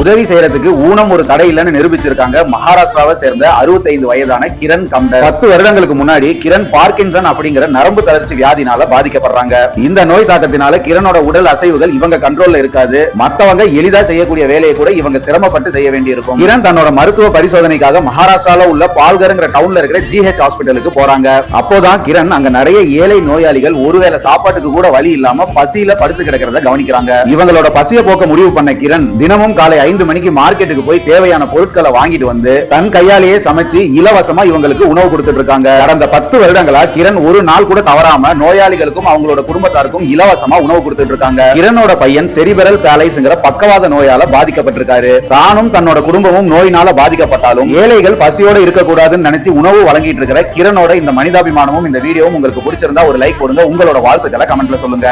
உதவி செய்யறதுக்கு ஊனம் ஒரு தடை இல்லைன்னு நிரூபிச்சிருக்காங்க. மகாராஷ்டிராவை சேர்ந்த 65 வயதான கிரண் கம்டர் பத்து வருடங்களுக்கு முன்னாடி கிரண் பார்க்கின்சன் அப்படிங்கிற நரம்பு தளர்ச்சி வியாதினால பாதிக்கப்படுறாங்க. இந்த நோய் தாக்கத்தினால கிரணோட உடல் அசைவுகள் இவங்க கண்ட்ரோல்ல இருக்காது. மத்தவங்க எளிதா செய்யக்கூடிய வேலையை கூட இவங்க சிரமப்பட்டு செய்ய வேண்டியிருக்கும். கிரண் தன்னோட மருத்துவ பரிசோதனைக்காக மகாராஷ்டிரால உள்ள பால்கர்ங்கிற டவுன்ல இருக்கிற ஜிஹெச் ஹாஸ்பிட்டலுக்கு போறாங்க. அப்போதான் கிரண் அங்க நிறைய ஏழை நோயாளிகள் ஒருவேளை சாப்பாட்டுக்கு கூட வழி இல்லாம பசியில படுத்து கிடக்கிறத கவனிக்கிறாங்க. இவங்களோட பசிய போக்க முடிவு பண்ண கிரண் தினமும் காலை ஐந்து மணிக்கு மார்க்கெட்டுக்கு போய் தேவையான பொருட்களை வாங்கிட்டு வந்து தன் கையாலேயே சமைச்சு இலவசமா இவங்களுக்கு உணவு கொடுத்துட்டு இருக்காங்க. கடந்த பத்து வருடங்களா கிரண் ஒரு நாள் கூட தவறாம நோயாளிகளுக்கும் அவங்களோட குடும்பத்தாருக்கும் இலவசமா உணவு கொடுத்துட்டு இருக்காங்க. கிரனோட பையன் செரிபரல் பேலைஸ்ங்கிற பக்கவாத நோயால பாதிக்கப்பட்டிருக்காரு. தானும் தன்னோட குடும்பமும் நோயினால பாதிக்கப்பட்டாலும் ஏழைகள் பசியோட இருக்கக்கூடாதுன்னு நினைச்சு உணவு வழங்கிட்டு இருக்கிற கிரனோட இந்த மனிதாபிமானமும் இந்த வீடியோவும் உங்களுக்கு பிடிச்சிருந்தா ஒரு லைக் கொடுங்க உங்களோட வாழ்த்துக்களை கமெண்ட்ல சொல்லுங்க.